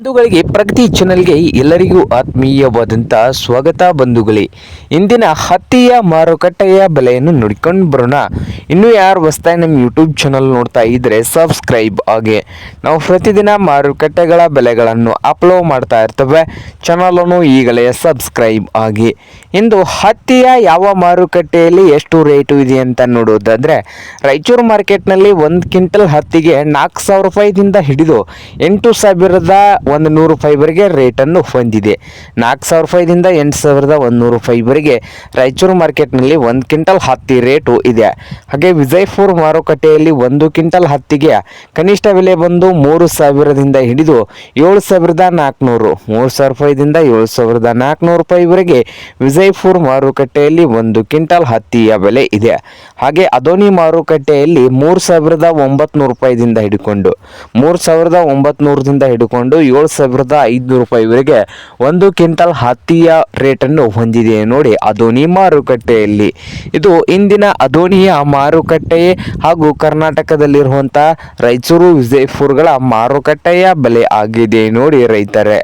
ಬಂಧುಗಳಿಗೆ ಪ್ರಗತಿ ಚಾನಲ್ಗೆ ಎಲ್ಲರಿಗೂ ಆತ್ಮೀಯವಾದಂಥ ಸ್ವಾಗತ ಬಂಧುಗಳೇ. ಇಂದಿನ ಹತ್ತಿಯ ಮಾರುಕಟ್ಟೆಯ ಬೆಲೆಯನ್ನು ನೋಡಿಕೊಂಡು ಬರೋಣ. ಇನ್ನೂ ಯಾರು ಹೊಸ್ತಾ ನಮ್ಮ ಯೂಟ್ಯೂಬ್ ಚಾನಲ್ ನೋಡ್ತಾ ಇದ್ದರೆ ಸಬ್ಸ್ಕ್ರೈಬ್ ಆಗಿ ನಾವು ಪ್ರತಿದಿನ ಮಾರುಕಟ್ಟೆಗಳ ಬೆಲೆಗಳನ್ನು ಅಪ್ಲೋಡ್ ಮಾಡ್ತಾ ಇರ್ತವೆ. ಚಾನಲನ್ನು ಈಗಲೇ ಸಬ್ಸ್ಕ್ರೈಬ್ ಆಗಿ ಇಂದು ಹತ್ತಿಯ ಯಾವ ಮಾರುಕಟ್ಟೆಯಲ್ಲಿ ಎಷ್ಟು ರೇಟು ಇದೆ ಅಂತ ನೋಡೋದಾದರೆ, ರಾಯಚೂರು ಮಾರ್ಕೆಟ್ನಲ್ಲಿ ಒಂದು ಕ್ವಿಂಟಲ್ ಹತ್ತಿಗೆ ನಾಲ್ಕು ಸಾವಿರ ರೂಪಾಯಿದಿಂದ ಹಿಡಿದು ಎಂಟು ಸಾವಿರದ ಒಂದು ನೂರು ರೂಪಾಯಿವರೆಗೆ ರೇಟನ್ನು ಹೊಂದಿದೆ. ನಾಲ್ಕು ಸಾವಿರ ರೂಪಾಯಿದಿಂದ ಎಂಟು ಸಾವಿರದ ಒಂದು ನೂರು ರೂಪಾಯಿವರೆಗೆ ರಾಯಚೂರು ಮಾರ್ಕೆಟ್ನಲ್ಲಿ ಒಂದು ಕ್ವಿಂಟಲ್ ಹತ್ತಿ ರೇಟು ಇದೆ. ಹಾಗೆ ವಿಜಯಪುರ ಮಾರುಕಟ್ಟೆಯಲ್ಲಿ ಒಂದು ಕ್ವಿಂಟಲ್ ಹತ್ತಿಗೆ ಕನಿಷ್ಠ ಬೆಲೆ ಬಂದು ಮೂರು ಸಾವಿರದಿಂದ ಹಿಡಿದು ಏಳು ಸಾವಿರದ ನಾಲ್ಕುನೂರು. ಮೂರು ಸಾವಿರ ರೂಪಾಯಿದಿಂದ ಏಳು ಸಾವಿರದ ನಾಲ್ಕುನೂರು ರೂಪಾಯಿವರೆಗೆ ವಿಜಯಪುರ ಮಾರುಕಟ್ಟೆಯಲ್ಲಿ ಒಂದು ಕ್ವಿಂಟಲ್ ಹತ್ತಿಯ ಬೆಲೆ ಇದೆ. ಹಾಗೆ ಅದೋನಿ ಮಾರುಕಟ್ಟೆಯಲ್ಲಿ ಮೂರು ಸಾವಿರದ ಒಂಬತ್ನೂರು ರೂಪಾಯಿದಿಂದ ಹಿಡಿಕೊಂಡು, ಮೂರು ಸಾವಿರದ ಒಂಬತ್ನೂರದಿಂದ ಹಿಡ್ಕೊಂಡು ಏಳು ಸಾವಿರದ ಐದುನೂರು ರೂಪಾಯಿವರೆಗೆ ಒಂದು ಕ್ವಿಂಟಲ್ ಹತ್ತಿಯ ರೇಟನ್ನು ಹೊಂದಿದೆ ನೋಡಿ ಅದೋನಿ ಮಾರುಕಟ್ಟೆಯಲ್ಲಿ. ಇದು ಇಂದಿನ ಅದೋನಿಯ ಮಾರುಕಟ್ಟೆ ಹಾಗೂ ಕರ್ನಾಟಕದಲ್ಲಿರುವಂಥ ರಾಯಚೂರು ವಿಜಯಪುರಗಳ ಮಾರುಕಟ್ಟೆಯ ಬೆಲೆ ಆಗಿದೆ ನೋಡಿ ರೈತರೇ.